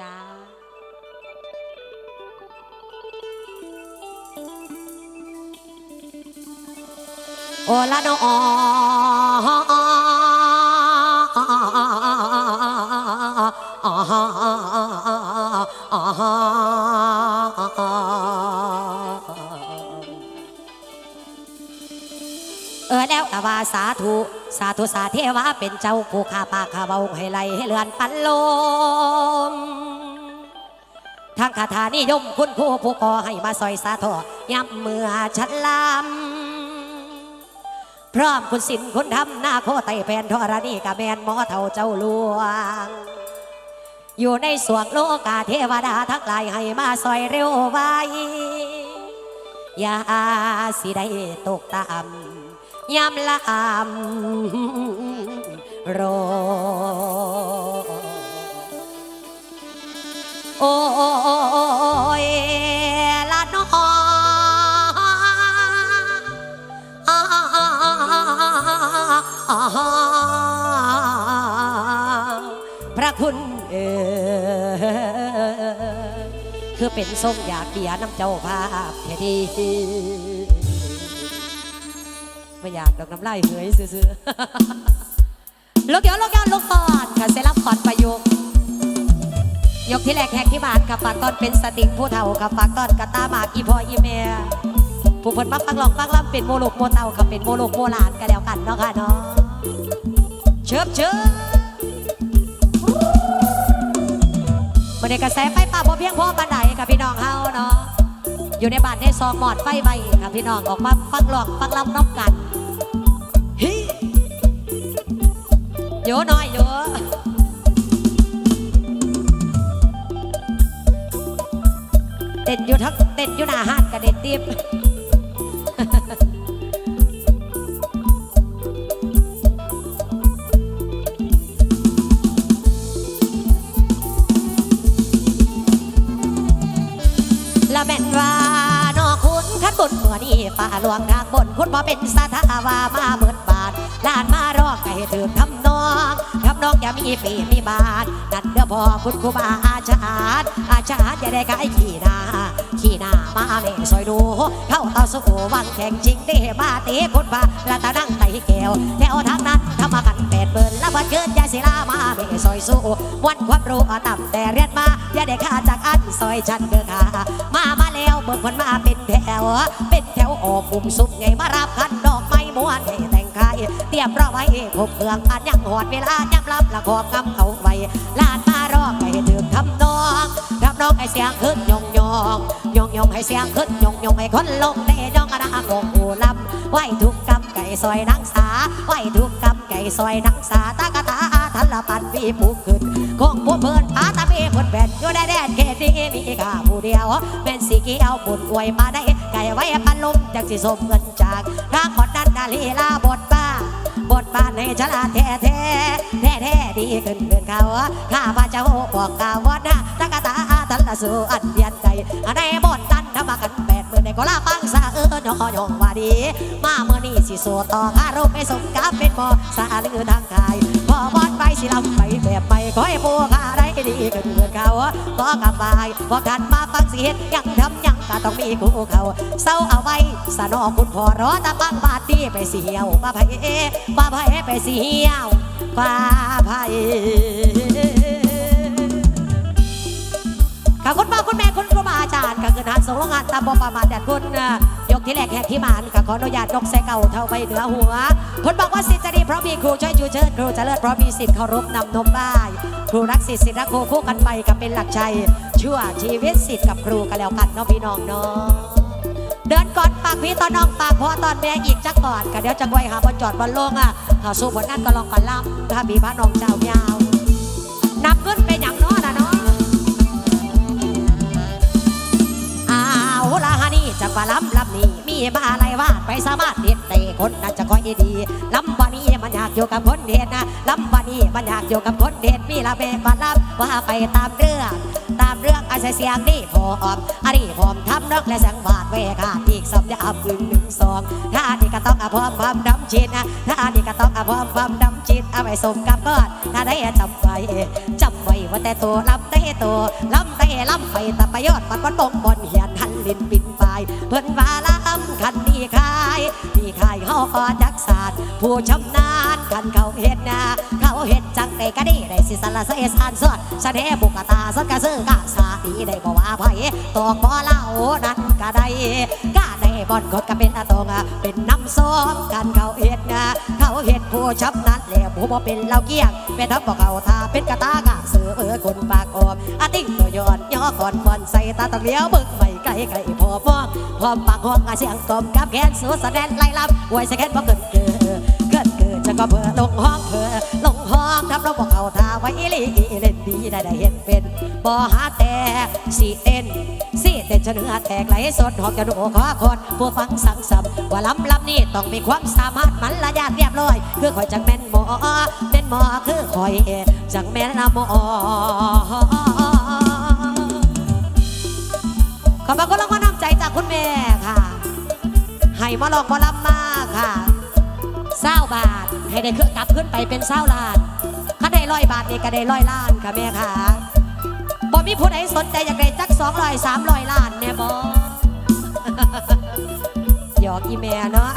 จ้าโอละนอเออแล้วกว่าสาธุ สาธุสาเทวะเป็นเจ้าผู้ข้าปากข้าเบาให้ไหลให้เลือนปันลมทางคาถานิยมคุณครูผู้ก่อให้มาซอยสาทอย่ำเมื่อฉันลำพร้อมคุณสินคุณทำหน้าโคไตแผ่นธรณีกะแมนหมอเท่าเจ้าหลวง อยู่ในสวงโลกาเทวดาทั้งหลายให้มาซอยเร็วไว้ อย่าสิได้ตกตาม ยำละอำโรโอ้ยละน้องพระคุณเออคือเป็นทรงอยากเดียน้ำเจ้าภาพแค่ดี อยากดอกน้ำลายเหยซื่อๆลูกเดี๋ยวลูกเดี๋ยวลูกปอดค่ะเซรับปอดประยุกต์ยกที่แรกแขกที่บานกับฝากตอนเป็นสติงผู้เฒ่ากับฝากตอนกะตาหมากอีพออีเมียผู้คนมาฟังหลอกฟังล่ำเป็นโมโลกโมเต่ากับเป็นโมโลกโมหลานกันแล้วกันเนาะค่ะเนาะเชิบเชิบวันนี้กระแสไฟป่าพอเพียงพอปานใดกับพี่น้องเฮาเนาะอยู่ในบ้านในซองหมอดไฟใบกับพี่น้องออกมาฟังหลอกฟังล่ำน้องกัน อยู่ทั้งเต้นอยู่หน้าห้านกระเด็นติบละแม่นว่านอคุณขันบนเมื่อนี้ฝ่าหลวงทางบนคุณบ่เป็นสถาวามาเบิดบาทลานมารอไก่ถือทำ มีปีมีบาทนั่นเด้อพ่อคุณครูบาอาจารย์อาจารย์อย่าได้ขายขี้หนาขี้หนามาแม่ซอยดูเข้าต่อสู้วังแข่งจริงได้มาเตะคนบาละตานั่งไตแก้วแถวทางนั้นทำมากันแปดเบิร์นแล้วบัดเกินยาศิลามาแม่ซอยสู้วันความรู้ต่ำแต่เรียนมาอย่าได้ขาดจากอันซอยฉันเด้อค่ะมามาแล้วเบิกคนมาเป็นแถวเป็นแถวออกกลุ่มสุดไงมารับคัน ยเตรียมรอไว้ครบเครื่องอันยังหอดเวลาย้ำรับละขอบคำเขาไว้ลานมารอกไปถึงทำนองทำนองให้เสียงขึ้นยองยองยองยองให้เสียงขึ้นยองยองให้คนลงเตะยองกระดางงอูลำไหวทุกกำไก่ซอยนังสาไหวทุกกำไก่ซอยนังสาตากะตาทันละปันปีผูกขึ้นคงผู้เพิ่นอาตาเมเพิ่นแบนอยู่ได้แดนเขตนี้มีข้าผู้เดียวเป็นสีเขียวบุญอวยมาได้ไก่ไว้ปันลมจากสิสมเงินจากทางคนนั้นดาลีลาบทบา บทบาทให้ฉลาดแท้แท้แท้แท้ดีขึ้นเดือนเขาข้าพระเจ้าบอกกาวว่านะตะกะตาทันละสูอันเดียนใจในบทนั้นทำมากันแปดหมื่นในก็ลาปังสาเออยอยอง ดี มาเมื่อนี้สิโสต่อข้ารูปไม่สมกับเป็นบ่สาลือทางกายพอบอดไปสิลำไปแบบไปขอให้ผู้ข้าได้ดีขึ้นเดือนเขาขอกลับไปพอกันมาฟังเสียงยังทำยังก็ต้องมีคู่เขาเศร้าเอาไว้สนอคุณพ่อรอตะปังบาดดีไปเสียวมาไผมาไผไปเสียวมาไผกับคุณพ่อคุณแม่คุณครูบาอาจารย์กับเงินหันสงโรงงานตามบประมาทแดดคุณนะ ยกที่แรกแหกที่มานกับขออนุญาตยกแสเก่าเท่าใบเหนือหัวคนบอกว่าสิทธิ์จะดีเพราะมีครูช่วยจูเชิญครูจะเลิศเพราะมีสิทธิ์เคารพนำนมบ้ายครูรักสิทธิ์สิทธิ์รักครูคู่กันไปกับเป็นหลักใจชั่วชีวิตสิทธิ์กับครูกันแล้วกันเนาะพี่น้องเนาะเดินก่อนปากพี่ตอนน้องปากพ่อตอนแม่อีกจักก่อนกันเดี๋ยวจะไว้หาบนจอดบนโลงอะเขาสู้บนนั้นก็ลองกันล่ำถ้ามีพระน้องเจ้ายาวนับขึ้นเป็นอย่างน้อนะเนาะอ้าวละฮานี่จะมาล้ำลำนี่ มีมาอะไรวาดไปสามารถเด็ดเตะคนน่าจะคอยดีลำวันนี้มันอยากอยู่กับคนเด่นนะลำวันนี้มันอยากอยู่กับคนเด่นมีละเมก่อนลำว่าไปตามเรื่อง ตามเรื่องอาศัยเสียงนี่พออมอันนี้ผมทำนกและสังวาดเวกาอีกสำยามหนึ่งหนึ่งสองถ้าอันนี้ก็ต้องอภอมความดำชินนะถ้าอันนี้ก็ต้องอภอมความดำชินเอาไว้สมกับก้อนถ้าได้จำไว้จำไว้ว่าแต่ตัวลำได้ตัวลำได้ลำไปแต่ประโยชน์มันก็ตรงบนเหียนหันลินปิน ไปเพิ่นว่าลำคันดีคายดีคายเขาขอจักศาสตร์ผู้ชำนาญกันเขาเห็นนะเขาเห็นจังแต่ก็ดีได้สิสารเสสานสวดเสน่ห์บุกตาสกะซื้อกะสาดีได้บ่ว่าไผตอกบ่เล่านั้นก็ได้ก็ได้บอนกดก็เป็นอะตงอะเป็นน้ำส้มกันเขาเห็นนะเขาเห็นผู้ชำนาญแล้วผู้บ่เป็นเหล่าเกี้ยงเป็นทับบ่เขาทาเป็นกะตากะเสือเออคนปากออมอติ ควอนย่อก่อนใส่ตาตะเลี้ยวเบิ่งไปไกลไกลพอฟองพร้อมปากห้องอะเสียงกลมกับแขนสู้แสดงไล่ลำไว้ใส่แขนบ่เกินเกินเกินเกินจะก็เพื่อลงห้องเพื่อลงห้องทำเราบอกเขาทาไว้ลีเล่นดีได้ได้เห็นเป็นบ่หาแต่สีเต้นสีเต้นจะเนื้อแตกไหลสดหอมจะดูขอคนผู้ฟังสังสำว่าลำลำนี่ต้องมีความสามารถมันละยาดเรียบร้อย คือคอยจังแม่นหมอเป็นหมอคือคอยจังแม่นละหมอ อบคุณรางวัลน้ำใจจากคุณแม่ค่ะ ให้มาลองมาลำมาค่ะเศร้าบาทให้ได้ขึ้นกลับขึ้นไปเป็นเศร้าล้านถ้าได้ร้อยบาทนี่ก็ได้ร้อยล้านค่ะแม่ค่ะบ่มีผู้ใดสนใจอยากได้จักสองร้อยสามร้อยล้านแน่บอหยอกอีเมียเนาะ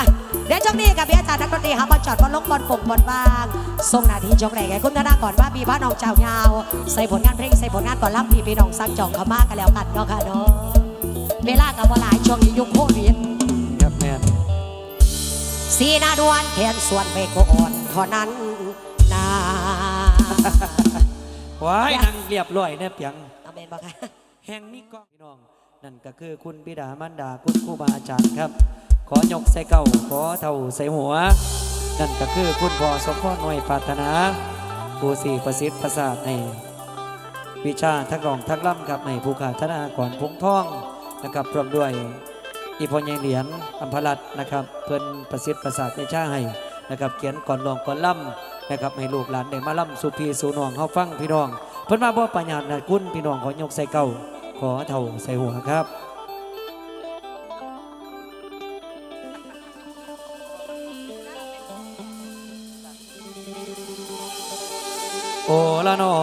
เดี๋ยวช่วงนี้กับพี่อาจารย์นักดนตรีหาบอลจอดบอลลงบอลฝงบอลบางส่งนาทีจงแรงแก่คุณธนาก่อนว่ามีบ้านน้องเจ้ายาว ใส่ผลงานเพลงใส่ผลงานก่อนรับพี่พี่น้องสั่งจองเขามากกันแล้วกันเนาะค่ะเนาะ เวลากับเวลายช่วงนี้ยุคโควิดครับแม่นสีหนาดวนแขนส่วนไม่โกอ่อนเท่านั้นนาว้ายนั่งเรียบร้อยเนี่ยเพียงเอาเมนบอกค่ะแห่งมีกล้องพี่น้อง นั่นก็คือคุณบิดามารดาคุณครูบาอาจารย์ครับ ขอยกใส่เก่าขอเท่าใส่หัว นั่นก็คือคุณพ่อสมพรหน่วยปรารถนาผู้สี่ประสิทธิ์ประสาทในวิชาทักรองทักล่ำครับในภูขาธนากรพงท่อง นะครับพร้อมด้วยอีพอใหญ่เหรียญอัมพรัตนะครับเพื่อนประสิทธิ์ประสาทในชาให้นะครับเขียนก่อนลองก่อนล่ำนะครับให้ลูกหลานได้มาล่ำสุพีสูนองเฮาฟังพี่น้องเพิ่นมาบ่ปัญญานะคุณพี่น้องขอยกใส่เก่าขอเท่าใส่หัวครับโอละนอ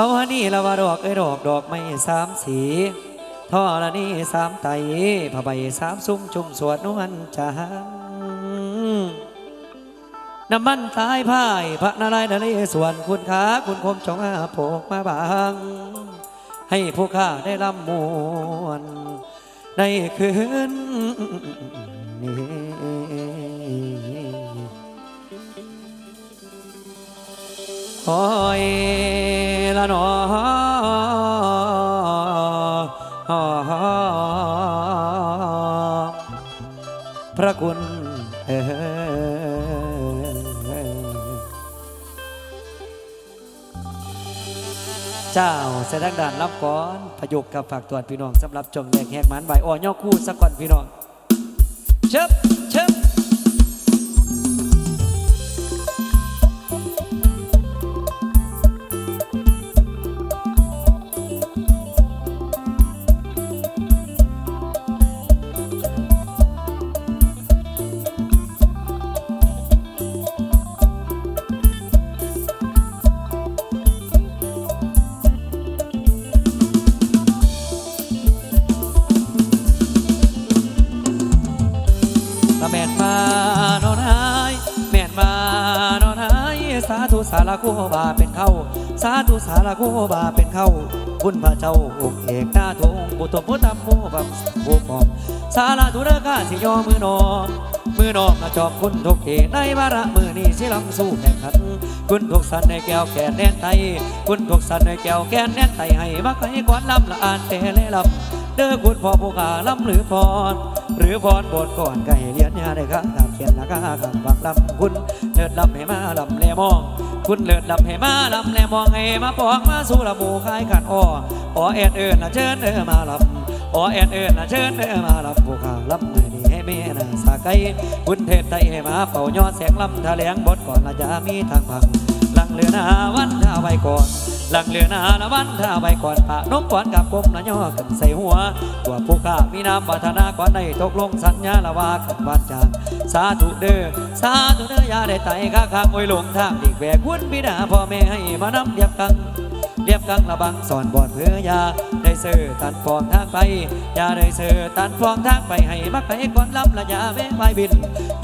เอาอันนี้ละว่าดอกไอ้ดอกดอกไม้สามสีท่อละนี่สามไตผ้าใบสามซุ้มจุ่มสวดนวลจางน้ำมันตายพ่ายพระนารายณ์นเรศวรคุณขาคุณคมจงอาโปกมาบาง ให้ผู้ข้าได้ร่ำมวลในคืนนี้คอย ละหนอพระคุณเอเจ้าเสด็จด่านรับก่อนพยุกกับฝากตรวจพี่น้องสำหรับจงแดกแหกมันใบอ่อย่อคู่สักก่อนพี่น้องเชิบ สาธุสาระคูบาเป็นเข้า สาธุสาระคูบาเป็นเข้าคุณพระเจ้าองค์เอกหน้าทงบุตรพุทธมโมบังบุปอมสาระธุระกาสิยอมือนอมมือนอมนะจอบคุณทุกทีในวาระมือนี้สิลำสู้แข่งขันคุณทุกสันในแก้วแก่นแน่นไทยคุณทุกสันในแก้วแก่นแน่นไทยให้มาไกลกวนลำละอ่านแต่เลลำเด้อคุณพ่อผู้ขาลำหรือพรหรือพรบทก่อนไก่เลียนยาได้ครับามเขียนละกาคำบักลำคุณเถิดลำให้มาลำเลมอง คุณเลิศลำให้มาลำแลมองให้มาปอกมาสู่ละหมูคายขันอ้ออ้อแอนเอิญนะเชิญเออมาลำอ้อแอนเอิญนะเชิญเออมาลำผู้ข้าลำให้ดีให้แม่น่ะสาไกคุณเทพไตให้มาเป่ายอดแสงลำทะเลงบดก่อนละจะมีทางพังหลังเรือนาวันทาไว้ก่อน หลังเรือนาละวันท่าไว้ก่อนปะนกก่อนกับกลมละย่อขึ้นใส่หัว ตัวผู้ข้ามีน้ำปรารถนาก่อนได้ตกลงสัญญาละว่ากันวันจางสาธุเด้อสาธุเด้อยาได้ไต่ข้าข้างโอยหลงทางดีกแหวกคุณบิดาพ่อแม่ให้มานำเรียบกังเรียบกังระบังสอนบอดเพื่อยา ได้เสือตัดฟองทางไปอย่าได้เสือตัดฟองทางไปให้มักไปก่อนลำละยาแวะไปบิน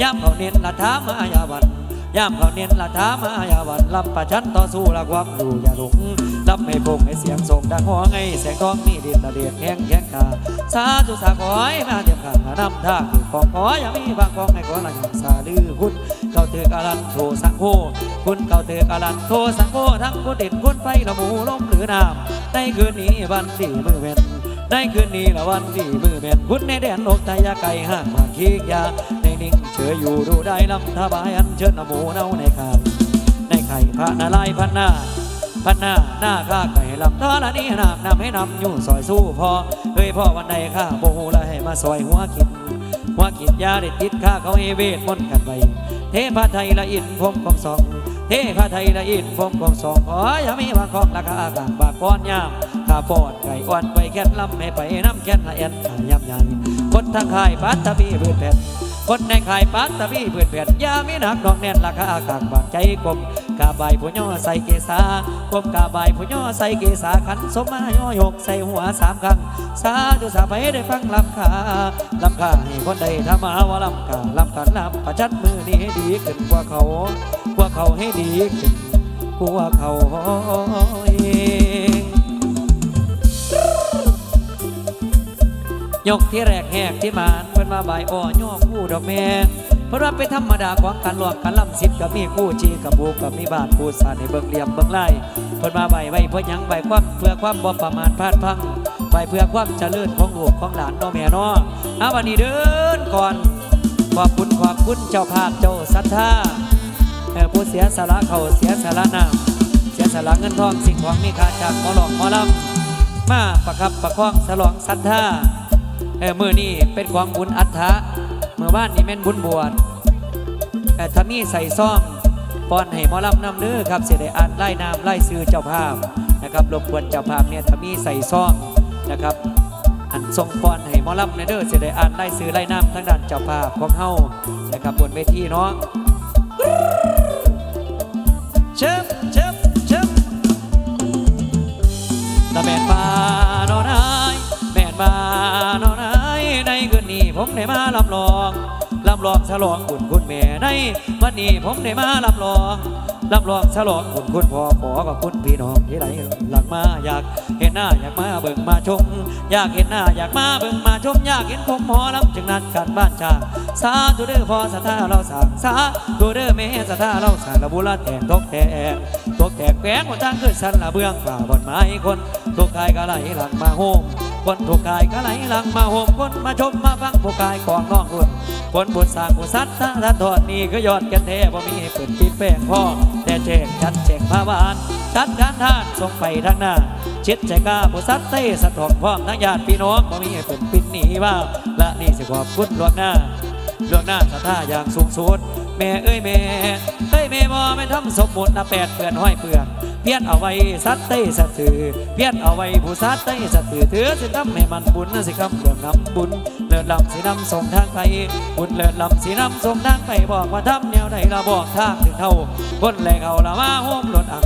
ย้ำเขาเน้นละท้ามายาวัน ย้ำเขาเน้นละท้ามาอย่าวันลำประชันต่อสู้ละความดูอย่าหลงลำให้พงให้เสียงส่งดังหัวไงแสงทองมีดินละเดียดแข้งแข้งขาสาธุสาขอให้มาเทียมขานำท่าคือของขออย่ามีบางของให้ขอละยองสาลือคุณเก่าเถือกาลันโทสังโฆคุณเก่าเถือกาลันโทสังโฆทั้งคุณดินคุณไฟละหมูลมหรือน้ำในคืนนี้วันดีมือเว้นในคืนนี้ละวันดีมือเม่นคุณในแดนอกไทยาไก่ห่างบางคีกยา เฉยออยู่ดูได้ลำทบายอันเชิญนโมเนาในข่าวในไข่พระนาลายพันหน้าพันหน้าหน้าข้าไก่ลำทอละนี้นามนำให้นำอยู่ซอยสู้พอเฮ้ยพ่อวันใดข้าโมโหละให้มาซอยหัวขิดหัวขิดยาได้ติดข้าเขาให้เวทมนกันไว้เทพาไทยละอินพรมกองสองเทพาไทยละอินพรมกองสองขออย่ามีบางของราคากลางบากก้อนยามข้าปอดไก่อ่อนไปแค่นลำให้ไปน้ำแค่นละเอ็นขายำใหญ่คนทางขายปัตตะบีเบืดแผ่น คนในขายปัตตะบีเบืดแผ่นยามีหนักดอกแน่นราคากลางบางใจกลมกาใบผู้ย่อใส่เกษากลมกาใบผู้ย่อใส่เกษาขันสมมาย่อยกใส่หัวสามครั้งสาธุสาไปได้ฟังลำคาลำคาให้คนใดทำมาว่าลำคาลำขันลำประชันมือนี้ให้ดีขึ้นกว่าเขากว่าเขาให้ดีขึ้นกว่าเขาเองยกที่แรกแหกที่มาน พิ่นมาบ่ายอ่อย่อคู่ดอกแม่เพิ่นว่าเป็นธรรมดาของการหลอกการล่ำสิบกับมีคู่จีกับบูกับมีบาทคู่สานในเบิ่งเหลี่ยมเบิ่งไล่เพิ่นมาใบไว้เพื่อยังใบความเพื่อความบ่ประมาทพลาดพังใบเพื่อความเจริญของลูกของหลานน้อแม่นาะเอาวันนี้เดินก่อนขอบคุณขอบคุณเจ้าภาพเจ้าศรัทธาผู้เสียสละเขาเสียสละน้ำเสียสละเงินทองสิ่งของมีค่าจากหมอหลอกหมอลำมาประคับประคองฉลองศรัทธา ออมือนี่เป็นของบุญอัฐะเมื่อบ้านนี่แม่นบุญบวชเออถ้ามีใส่ซ่องปอนให้หมอลำนำเนื้อครับเสียได้อ่านไล่นามไล่ซื้อเจ้าภาพนะครับรบกวนเจ้าภาพเนี่ยถ้ามีใส่ซ่องนะครับอันทรงปอนให้หมอลำในเด้อเสียได้อ่านไล่ซื้อไล่นามทั้งด้านเจ้าภาพของเฮานะครับบนเวทีเนาะเชิบเชิบเชิบตะแม่นบานอนายแม่นบา ผมได้มาลำลองลำลองฉลองบุญคุณแม่ในวันนี้ผมได้มาลำลองลำลองฉลองบุญคุณพ่อขอกับคุณพี่น้องที่ไหนหลังมาอยากเห็นหน้าอยากมาเบิ่งมาชม อยากเห็นหน้าอยากมาเบิ่งมาชม อยากเห็นผมหมอลำจึงนัดกันบ้านชาสาธุเด้อพ่อสัทธาเราสั่งสาธุเด้อแม่สัทธาเราสั่งระบุละแทงตกแทงตกแทงแปลงบนทางขึ้นสันละเบื้องฝ่าบนไม้คนทุกกายก็ไหลหลังมาโฮม คนทุกกายก็ไหลหลังมาโฮมคนมาชมมาฟังผู้กายของน้องรุ่นคนบุญสร้างผู้สัตว์ท่านทอดนี่ก็ยอดกันแท้บ่มีให้เปิดปิดแป้งพ่อแต่แจกจัดแจกพาบานจัดการทานส่งไปทางหน้าชิดใจกล้าผู้สัตว์เต้สะทองพร้อมทั้งญาติพี่น้องบ่มีให้เปิดปิดหนีว่าและนี่สิขอบคุณล่วงหน้าเรื่องหน้าศรัทธาอย่างสูงสุดแม่เอ้ยแม่เอ้ยแม่บ่ไม่ทำสมมุตินะแปดเปื่อนห้อยเปลือก เพี้ยนเอาไว้สัตว์เต้สัตว์ถือเพี้ยนเอาไว้ผู้สัตว์เต้สัตว์ถือถือสิทำให้มันบุญสิคำเรื่องนำบุญเลิศลำสีนำส่งทางไปบุญเลิศลำสีนำส่งทางไปบอกว่าทำแนวไหนละบอกทางถึงเท่าคนแหลกเอาละมาโฮมหลดอัง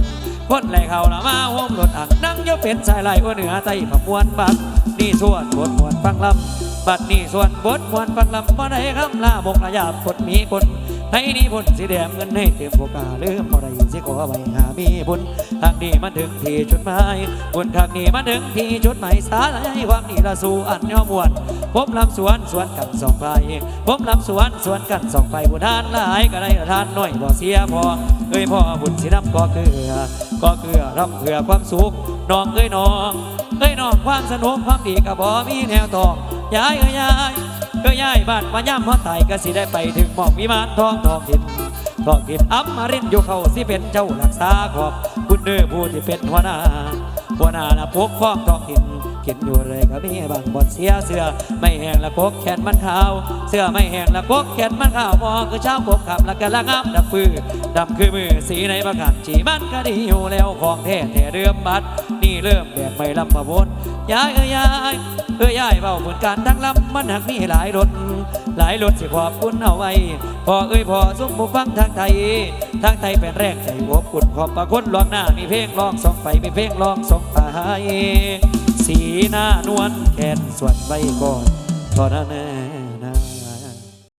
คนแหลกเอาละมาโฮมหลดอังนั่งอยเป็นสายไหลอ้วนเหนือไตผักมวนบักนี่ส่วนบทมวนฟังลำบัดนี้ส่วนบทมวนฟังลำบ่ได้คำลาบกระยาบกดมีคน ให้นี้พ้นสีแดงเงินให้เต็มโอกาลืมบ่ได้สิขอไว้หามีบุญทางนี้มันถึงที่จุดหมายบุญทางนี้มันถึงที่จุดหมายสาให้ความนี้ละสู่อันยอมมวนผมลำสวนสวนกันสองไปผมลำสวนสวนกันสองไปบุญทานหลายก็ได้ทานน้อยบ่เสียพอเอ้ยพ่อบุญสิน้ำก็เกลือก็เกลือรับเพื่อความสุขน้องเอ้ยน้องเอ้ยน้องความสนุกความดีกับบ่มีแนวตองยายเอ้ยยาย เอ้ยยายบ้านมาย่ำหัวไตก็สิได้ไปถึงหมองวิมานทองทองถิ่นทองถิ่นอำมารินอยู่เขาสิเป็นเจ้ารักษาขอบคุณเด้อผู้ที่เป็นหัวหน้าหัวหน้าละปกฟ้องทองถิ่นกินอยู่เลยก็มีบางบทเสียเสื้อไม่แห้งละกกแขนมันขาว เสื้อไม่แห้งละกกแขนมันขาวมองคือเช้ากขับละกันละงามดับฟือดำคือมือสีในประกันจีมันก็ดีอยู่แล้วของแท้แท้เรื่มบัด นี่เริ่มแบกไม่ลำประวนยายเอ้ยยายเอ้ยยายเบาผลการทั้งลำมันหักมีหลายรถ หลายรถสิขอบคุณเอาไว้พอเอ้ยพอสุมผู้ฟังทางไทยทางไทยเป็นแรกใจอบอุ่นขอบประคุณลวงหน้ามีเพลงร้องส่งไปมีเพลงร้องส่งไปสีหน้านวลแขนส่วนไว้ก่อนตอนนั้น